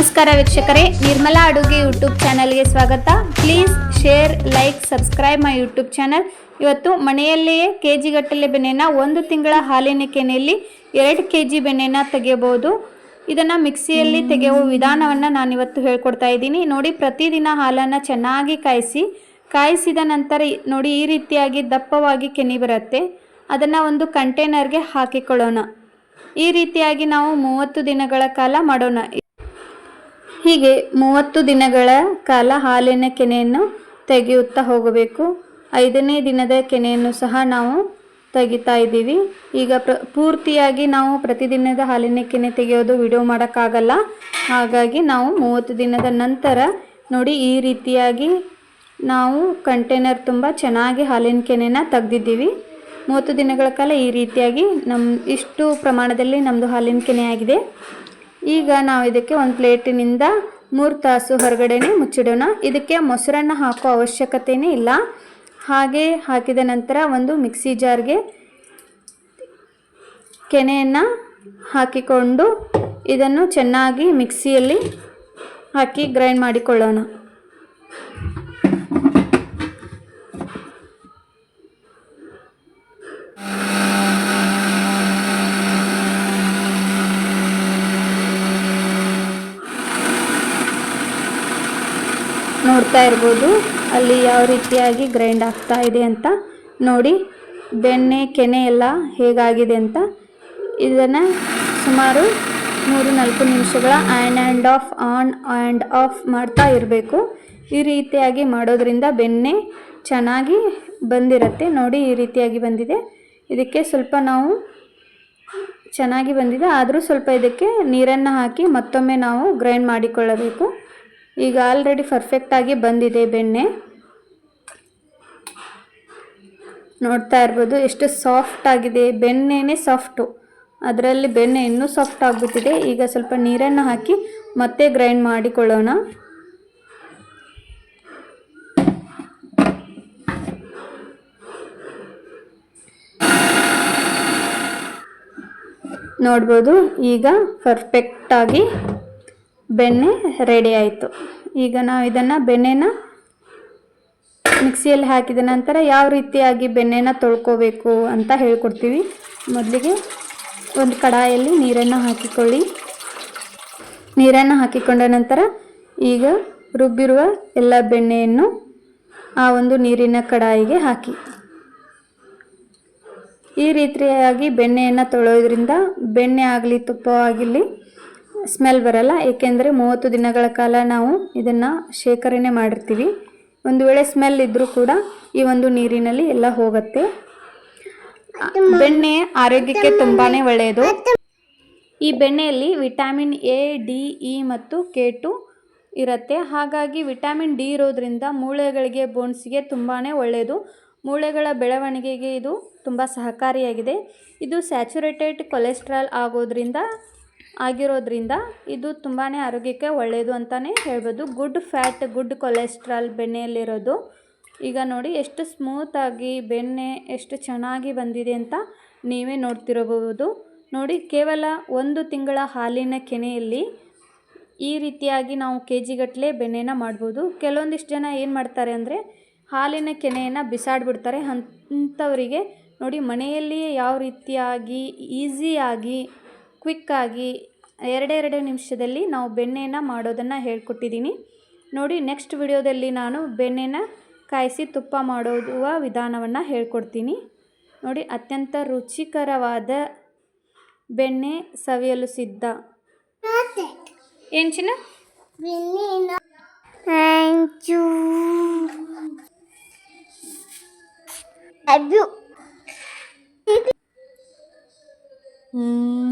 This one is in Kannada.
ನಮಸ್ಕಾರ ವೀಕ್ಷಕರೇ, ನಿರ್ಮಲಾ ಅಡುಗೆ ಯೂಟ್ಯೂಬ್ ಚಾನಲ್ಗೆ ಸ್ವಾಗತ. Please share, like, subscribe my YouTube channel. ಇವತ್ತು ಮನೆಯಲ್ಲಿಯೇ ಕೆ ಜಿಗಟ್ಟಲೆ ಬೆಣ್ಣೆನ ಒಂದು ತಿಂಗಳ ಹಾಲಿನ ಕೆನೆಯಲ್ಲಿ ಎರಡು ಕೆ ಜಿ ಬೆಣ್ಣೆನ ತೆಗೆಯಬಹುದು. ಇದನ್ನು ಮಿಕ್ಸಿಯಲ್ಲಿ ತೆಗೆಯುವ ವಿಧಾನವನ್ನು ನಾನಿವತ್ತು ಹೇಳ್ಕೊಡ್ತಾ ಇದ್ದೀನಿ. ನೋಡಿ, ಪ್ರತಿದಿನ ಹಾಲನ್ನು ಚೆನ್ನಾಗಿ ಕಾಯಿಸಿ, ಕಾಯಿಸಿದ ನಂತರ ನೋಡಿ, ಈ ರೀತಿಯಾಗಿ ದಪ್ಪವಾಗಿ ಕೆನೆ ಬರುತ್ತೆ. ಅದನ್ನು ಒಂದು ಕಂಟೈನರ್ಗೆ ಹಾಕಿಕೊಳ್ಳೋಣ. ಈ ರೀತಿಯಾಗಿ ನಾವು ಮೂವತ್ತು ದಿನಗಳ ಕಾಲ ಮಾಡೋಣ. ಹೀಗೆ ಮೂವತ್ತು ದಿನಗಳ ಕಾಲ ಹಾಲಿನ ಕೆನೆಯನ್ನು ತೆಗೆಯುತ್ತಾ ಹೋಗಬೇಕು. ಐದನೇ ದಿನದ ಕೆನೆಯನ್ನು ಸಹ ನಾವು ತೆಗಿತಾ ಇದ್ದೀವಿ. ಈಗ ಪ್ರ, ಪೂರ್ತಿಯಾಗಿ ನಾವು ಪ್ರತಿದಿನದ ಹಾಲಿನ ಕೆನೆ ತೆಗೆಯೋದು ವಿಡಿಯೋ ಮಾಡೋಕ್ಕಾಗಲ್ಲ. ಹಾಗಾಗಿ ನಾವು ಮೂವತ್ತು ದಿನದ ನಂತರ ನೋಡಿ ಈ ರೀತಿಯಾಗಿ ನಾವು ಕಂಟೈನರ್ ತುಂಬ ಚೆನ್ನಾಗಿ ಹಾಲಿನ ಕೆನೆನ ತೆಗ್ದಿದ್ದೀವಿ. ಮೂವತ್ತು ದಿನಗಳ ಕಾಲ ಈ ರೀತಿಯಾಗಿ ನಮ್ಮ ಇಷ್ಟು ಪ್ರಮಾಣದಲ್ಲಿ ನಮ್ಮದು ಹಾಲಿನ ಕೆನೆಯಾಗಿದೆ. ಈಗ ನಾವು ಇದಕ್ಕೆ ಒಂದು ಪ್ಲೇಟಿನಿಂದ ಮೂರು ತಾಸು ಹೊರಗಡೆನೆ ಮುಚ್ಚಿಡೋಣ. ಇದಕ್ಕೆ ಮೊಸರನ್ನು ಹಾಕೋ ಅವಶ್ಯಕತೆಯೇ ಇಲ್ಲ. ಹಾಗೆ ಹಾಕಿದ ನಂತರ ಒಂದು ಮಿಕ್ಸಿ ಜಾರ್ಗೆ ಕೆನೆಯನ್ನು ಹಾಕಿಕೊಂಡು ಇದನ್ನು ಚೆನ್ನಾಗಿ ಮಿಕ್ಸಿಯಲ್ಲಿ ಹಾಕಿ ಗ್ರೈಂಡ್ ಮಾಡಿಕೊಳ್ಳೋಣ. ನೋಡ್ತಾ ಇರ್ಬೋದು. ಅಲ್ಲಿ ಯಾವ ರೀತಿಯಾಗಿ ಗ್ರೈಂಡ್ ಆಗ್ತಾ ಇದೆ ಅಂತ ನೋಡಿ. ಬೆಣ್ಣೆ, ಕೆನೆ ಎಲ್ಲ ಹೇಗಾಗಿದೆ ಅಂತ ಇದನ್ನು ಸುಮಾರು ಮೂರು ನಾಲ್ಕು ನಿಮಿಷಗಳ and and off, on and off ಮಾಡ್ತಾ ಇರಬೇಕು. ಈ ರೀತಿಯಾಗಿ ಮಾಡೋದ್ರಿಂದ ಬೆಣ್ಣೆ ಚೆನ್ನಾಗಿ ಬಂದಿರುತ್ತೆ. ನೋಡಿ ಈ ರೀತಿಯಾಗಿ ಬಂದಿದೆ. ಇದಕ್ಕೆ ಸ್ವಲ್ಪ ನಾವು ಚೆನ್ನಾಗಿ ಬಂದಿದೆ. ಆದರೂ ಸ್ವಲ್ಪ ಇದಕ್ಕೆ ನೀರನ್ನು ಹಾಕಿ ಮತ್ತೊಮ್ಮೆ ನಾವು ಗ್ರೈಂಡ್ ಮಾಡಿಕೊಳ್ಳಬೇಕು. ಈಗ ಆಲ್ರೆಡಿ ಪರ್ಫೆಕ್ಟಾಗಿ ಬಂದಿದೆ ಬೆಣ್ಣೆ. ನೋಡ್ತಾ ಇರ್ಬೋದು ಎಷ್ಟು ಸಾಫ್ಟ್ ಆಗಿದೆ. ಬೆಣ್ಣೆನೇ ಸಾಫ್ಟು ಅದರಲ್ಲಿ ಬೆಣ್ಣೆ ಇನ್ನೂ ಸಾಫ್ಟ್ ಆಗಿಬಿಟ್ಟಿದೆ. ಈಗ ಸ್ವಲ್ಪ ನೀರನ್ನು ಹಾಕಿ ಮತ್ತೆ ಗ್ರೈಂಡ್ ಮಾಡಿಕೊಳ್ಳೋಣ. ನೋಡ್ಬೋದು ಈಗ ಪರ್ಫೆಕ್ಟಾಗಿ ಬೆಣ್ಣೆ ರೆಡಿ ಆಯಿತು. ಈಗ ನಾವು ಇದನ್ನು ಬೆಣ್ಣೆನ ಮಿಕ್ಸಿಯಲ್ಲಿ ಹಾಕಿದ ನಂತರ ಯಾವ ರೀತಿಯಾಗಿ ಬೆಣ್ಣೆನ ತೊಳ್ಕೋಬೇಕು ಅಂತ ಹೇಳ್ಕೊಡ್ತೀವಿ. ಮೊದಲಿಗೆ ಒಂದು ಕಡಾಯಲ್ಲಿ ನೀರನ್ನು ಹಾಕಿಕೊಳ್ಳಿ. ನೀರನ್ನು ಹಾಕಿಕೊಂಡ ನಂತರ ಈಗ ರುಬ್ಬಿರುವ ಎಲ್ಲ ಬೆಣ್ಣೆಯನ್ನು ಆ ಒಂದು ನೀರಿನ ಕಡಾಯಿಗೆ ಹಾಕಿ. ಈ ರೀತಿಯಾಗಿ ಬೆಣ್ಣೆಯನ್ನು ತೊಳೆಯೋದ್ರಿಂದ ಬೆಣ್ಣೆ ಆಗಲಿ ತುಪ್ಪ ಆಗಿರಲಿ ಸ್ಮೆಲ್ ಬರಲ್ಲ ಏಕೆಂದರೆ ಮೂವತ್ತು ದಿನಗಳ ಕಾಲ ನಾವು ಇದನ್ನು ಶೇಖರಣೆ ಮಾಡಿರ್ತೀವಿ. ಒಂದು ವೇಳೆ ಸ್ಮೆಲ್ ಇದ್ದರೂ ಕೂಡ ಈ ಒಂದು ನೀರಿನಲ್ಲಿ ಎಲ್ಲ ಹೋಗುತ್ತೆ. ಬೆಣ್ಣೆ ಆರೋಗ್ಯಕ್ಕೆ ತುಂಬಾ ಒಳ್ಳೆಯದು. ಈ ಬೆಣ್ಣೆಯಲ್ಲಿ ವಿಟಮಿನ್ ಎ ಡಿ ಇ ಮತ್ತು ಕೆ ಟು ಇರುತ್ತೆ. ಹಾಗಾಗಿ ವಿಟಮಿನ್ ಡಿ ಇರೋದ್ರಿಂದ ಮೂಳೆಗಳಿಗೆ ಬೋನ್ಸ್ಗೆ ತುಂಬಾ ಒಳ್ಳೆಯದು. ಮೂಳೆಗಳ ಬೆಳವಣಿಗೆಗೆ ಇದು ತುಂಬ ಸಹಕಾರಿಯಾಗಿದೆ. ಇದು ಸ್ಯಾಚುರೇಟೆಡ್ ಕೊಲೆಸ್ಟ್ರಾಲ್ ಆಗೋದ್ರಿಂದ ಆಗಿರೋದ್ರಿಂದ ಇದು ತುಂಬಾ ಆರೋಗ್ಯಕ್ಕೆ ಒಳ್ಳೆಯದು ಅಂತಲೇ ಹೇಳ್ಬೋದು. ಗುಡ್ ಫ್ಯಾಟ್, ಗುಡ್ ಕೊಲೆಸ್ಟ್ರಾಲ್ ಬೆಣ್ಣೆಯಲ್ಲಿರೋದು. ಈಗ ನೋಡಿ ಎಷ್ಟು ಸ್ಮೂತಾಗಿ ಬೆಣ್ಣೆ ಎಷ್ಟು ಚೆನ್ನಾಗಿ ಬಂದಿದೆ ಅಂತ ನೀವೇ ನೋಡ್ತಿರಬಹುದು. ನೋಡಿ ಕೇವಲ ಒಂದು ತಿಂಗಳ ಹಾಲಿನ ಕೆನೆಯಲ್ಲಿ ಈ ರೀತಿಯಾಗಿ ನಾವು ಕೆ ಜಿಗಟ್ಟಲೆ ಬೆಣ್ಣೆನ ಮಾಡ್ಬೋದು. ಕೆಲವೊಂದಿಷ್ಟು ಜನ ಏನು ಮಾಡ್ತಾರೆ ಅಂದರೆ ಹಾಲಿನ ಕೆನೆಯನ್ನು ಬಿಸಾಡಿಬಿಡ್ತಾರೆ. ಅಂಥವರಿಗೆ ನೋಡಿ ಮನೆಯಲ್ಲಿಯೇ ಯಾವ ರೀತಿಯಾಗಿ ಈಸಿಯಾಗಿ ಕ್ವಿಕ್ಕಾಗಿ ಎರಡೆರಡು ನಿಮಿಷದಲ್ಲಿ ನಾವು ಬೆಣ್ಣೆನ ಮಾಡೋದನ್ನು ಹೇಳ್ಕೊಟ್ಟಿದ್ದೀನಿ. ನೋಡಿ ನೆಕ್ಸ್ಟ್ ವಿಡಿಯೋದಲ್ಲಿ ನಾನು ಬೆಣ್ಣೆನ ಕಾಯಿಸಿ ತುಪ್ಪ ಮಾಡುವ ವಿಧಾನವನ್ನು ಹೇಳ್ಕೊಡ್ತೀನಿ. ನೋಡಿ ಅತ್ಯಂತ ರುಚಿಕರವಾದ ಬೆಣ್ಣೆ ಸವಿಯಲು ಸಿದ್ಧ. ಏನು ಚಿನ್ನ? ಹ್ಞೂ